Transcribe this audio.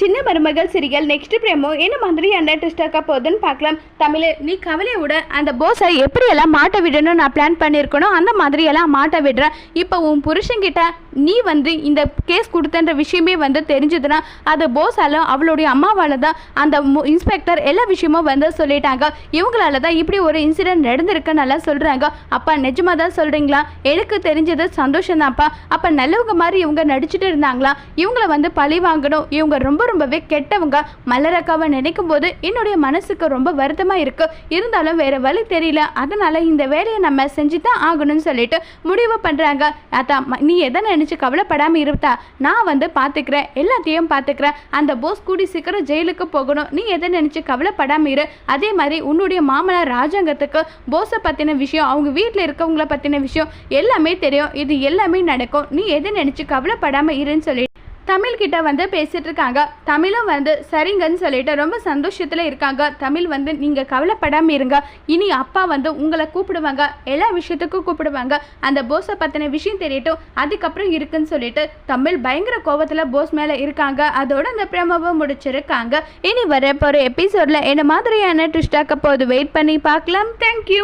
சின்ன மருமகள் சிரிகள் நெக்ஸ்ட் பிரேமோ என்ன மாதிரியான ட்விஸ்டாக்க போகுதுன்னு பார்க்கலாம். தமிழ் நீ கவலையை விட. அந்த போஸை எப்படியெல்லாம் மாட்ட விடணும்னு நான் பிளான் பண்ணியிருக்கணும் அந்த மாதிரியெல்லாம் மாட்ட விடுறேன். இப்போ உன் புருஷன்கிட்ட நீ வந்து இந்த கேஸ் கொடுத்தன்ற விஷயமே வந்து தெரிஞ்சதுன்னா அது போஸாலும் அவளுடைய அம்மாவால் தான் அந்த இன்ஸ்பெக்டர் எல்லா விஷயமும் வந்து சொல்லிட்டாங்க. இவங்களால தான் இப்படி ஒரு இன்சிடென்ட் நடந்திருக்கு நல்லா சொல்கிறாங்க அப்பா நிஜமாக தான் சொல்கிறீங்களா எனக்கு தெரிஞ்சது சந்தோஷம் தான்ப்பா அப்போ நல்லவங்க மாதிரி இவங்க நடிச்சுட்டு இருந்தாங்களா? இவங்கள வந்து பழி வாங்கணும். இவங்க ரொம்ப ரொம்பவே கெட்டவங்க. மலரக்காவை நினைக்கும் போது என்னுடைய மனசுக்கு ரொம்ப வருத்தமாக இருக்குது இருந்தாலும் வேறு வழி தெரியல. அதனால் இந்த வேலையை நம்ம செஞ்சு தான் ஆகணும்னு சொல்லிட்டு முடிவு பண்ணுறாங்க அதான் ம- நீ எதை நினச்சி கவலைப்படாமல் இருப்பா நான் வந்து பார்த்துக்கிறேன். எல்லாத்தையும் பார்த்துக்கிறேன். அந்த போஸ் கூடி சீக்கிரம் ஜெயிலுக்கு போகணும். நீ எதை நினச்சி கவலைப்படாமல் இரு. அதே மாதிரி உன்னுடைய மாமனார் ராஜாங்கத்துக்கு போஸை பற்றின விஷயம் அவங்க வீட்டில் இருக்கவங்கள பற்றின விஷயம் எல்லாமே தெரியும். இது எல்லாமே நடக்கும். நீ எதை நினச்சி கவலைப்படாமல் இருன்னு சொல்லி தமிழ்கிட்ட வந்து பேசிகிட்டு இருக்காங்க தமிழும் வந்து சரிங்கன்னு சொல்லிட்டு ரொம்ப சந்தோஷத்தில் இருக்காங்க. தமிழ் வந்து நீங்கள் கவலைப்படாமல் இருங்க. இனி அப்பா வந்து உங்களை கூப்பிடுவாங்க. எல்லா விஷயத்துக்கும் கூப்பிடுவாங்க. அந்த போஸை பற்றின விஷயம் தெரியட்டும். அதுக்கப்புறம் இருக்குன்னு சொல்லிட்டு தமிழ் பயங்கர கோபத்தில் போஸ் மேலே இருக்காங்க. அதோட அந்த பிரமவை முடிச்சிருக்காங்க. இனி வர போற எபிசோட்ல என்ன மாதிரியான ட்விஸ்டாக்க போது வெயிட் பண்ணி பார்க்கலாம். தேங்க்யூ